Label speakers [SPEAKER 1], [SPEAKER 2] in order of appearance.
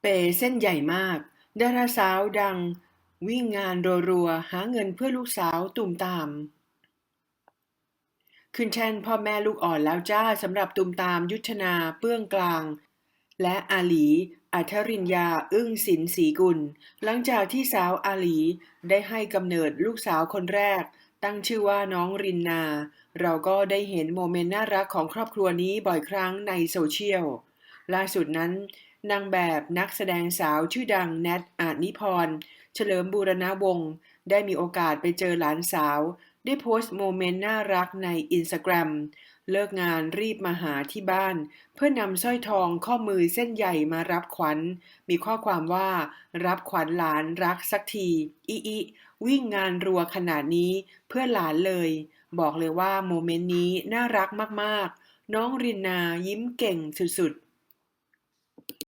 [SPEAKER 1] เปเส้นใหญ่มากดาราสาวดัง วิ่งงานรัวๆหาเงินเพื่อลูกสาวตุ่มตาม ขึ้นแท่นพ่อแม่ลูกอ่อนแล้วจ้าสำหรับตุ่มตามยุทธนาเปื้องกลาง และอาหลีอัธรินยาอึ้งศิลป์ศรีกุล หลังจากที่สาวอาหลีได้ให้กำเนิดลูกสาวคนแรก ตั้งชื่อว่าน้องรินนา เราก็ได้เห็นโมเมนต์น่ารักของครอบครัวนี้บ่อยครั้งในโซเชียล ล่าสุดนั้นนางแบบนักแสดงสาวชื่อดังแนทอาจนิพร เฉลิมบูรณวงศ์ได้มีโอกาสไปเจอหลานสาว ได้โพสต์โมเมนต์น่ารักในอินสตาแกรมเลิกงานรีบมาหาที่บ้าน เพื่อนำสร้อยทองข้อมือเส้นใหญ่มารับขวัญ มีข้อความว่ารับขวัญหลานรักสักทีอีอีวิ่งงานรัวขนาดนี้เพื่อหลานเลย บอกเลยว่าโมเมนต์นี้น่ารักมากๆ น้องรินนายิ้มเก่งสุดๆ